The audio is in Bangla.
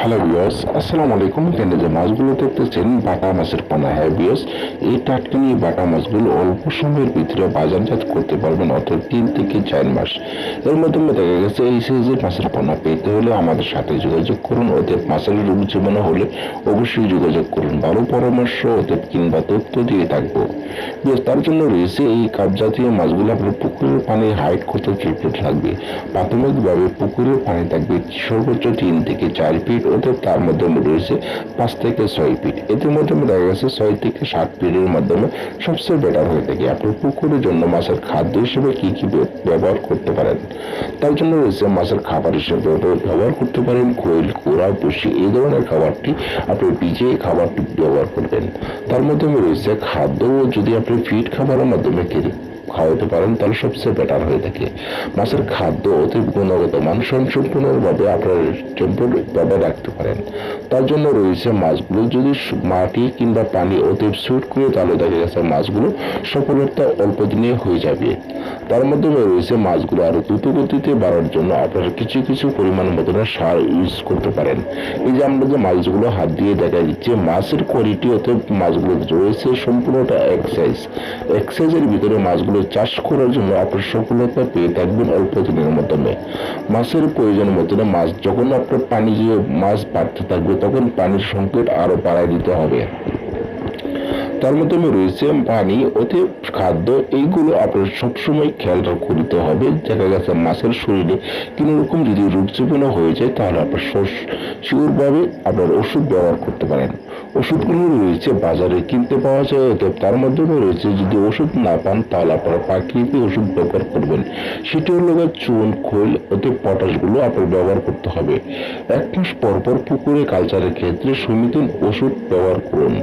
হ্যালো বিয়স আসসালামু আলাইকুম এখানে যে মাছগুলো দেখতেছেন, বাটা মাছের পোনা। হ্যাঁ বিয়স এই টাটকিনি বাটা মাছগুলো অল্প সময়ের ভিতরে বাজারজাত করতে পারবেন অর্থাৎ তিন থেকে চার মাস। এর মাধ্যমে দেখা গেছে, এই সাইজের মাছের পোনা পেতে হলে আমাদের সাথে যোগাযোগ করুন। অতএব মাছের রোগ জীবনে হলে অবশ্যই যোগাযোগ করুন। ভালো পরামর্শ, অতএব কিংবা তথ্য দিয়ে থাকব। বিয়স তার জন্য রয়েছে এই কাপ জাতীয় মাছগুলো আপনার পুকুরের পানি হাইট করতে ট্রিটমেন্ট লাগবে। প্রাথমিকভাবে পুকুরের পানি থাকবে সর্বোচ্চ তিন থেকে চার ফিট অর্থাৎ তার মধ্যে রয়েছে পাঁচ থেকে ছয় ফিট এদের মাধ্যমে দেখা গেছে ছয় থেকে সাত ফিটের মাধ্যমে সবচেয়ে বেটার হয়ে থাকে। আপনি পুকুরের জন্য মাছের খাদ্য হিসেবে কি কি ব্যবহার করতে পারেন? তার জন্য রয়েছে মাছের খাবার হিসেবে ব্যবহার করতে পারেন খৈল, কোড়া বসি এই ধরনের খাবারটি আপনি ভিজিয়ে খাবারটি ব্যবহার করবেন। তার মাধ্যমে রয়েছে খাদ্য যদি আপনি ফিট খাবারের মাধ্যমে খেলে খাওয়াতে পারেন, তাহলে সবচেয়ে বেটার হয়ে থাকে। মাছের খাদ্য অতি গুণগত মান সম্পূর্ণভাবে আপনার টেম্পারভাবে রাখতে পারেন। তার জন্য রয়েছে মাছগুলো, যদি মাটি কিংবা পানি অতি সুট করে তাহলে দেখা গেছে মাছগুলো সফলতা অল্প দিনে হয়ে যাবে। তার মাধ্যমে রয়েছে মাছগুলো আরও দ্রুত গতিতে বাড়ার জন্য আপনারা কিছু কিছু পরিমাণ মতন সার ইউজ করতে পারেন। এই যে আমরা যে মাছগুলো হাত দিয়ে দেখা দিচ্ছে মাছের কোয়ালিটি অতএব মাছগুলো রয়েছে সম্পূর্ণটা এক সাইজ এক সাইজের ভিতরে মাছগুলো চাষ করার জন্য আপনার সফলতা পেয়ে থাকবেন অল্প দিনের মাধ্যমে। মাছের প্রয়োজন মতন মাছ যখন আপনার পানি যে মাছ বাড়তে থাকবে, তখন পানির সংকট আরও বাড়ায় দিতে হবে। তার মাধ্যমে রয়েছে পানি ওতে খাদ্য, এইগুলো আপনার সবসময় খেয়াল করতে হবে। দেখা গেছে মাছের শরীরে কোনো রকম যদি রোগ হয়ে যায়, তাহলে আপনার শিওরভাবে আপনার ওষুধ ব্যবহার করতে পারেন। ওষুধগুলো রয়েছে, বাজারে কিনতে পাওয়া যায় অতএব তার মাধ্যমে রয়েছে, যদি ওষুধ না পান, তাহলে আপনারা প্রাকৃতিক ওষুধ ব্যবহার করবেন। সেটি হলো চুন, খোল অতএব পটাশগুলো আপনার ব্যবহার করতে হবে। এক মাস পরপর পর পুকুরে কালচারের ক্ষেত্রে সমিতির ওষুধ ব্যবহার করুন।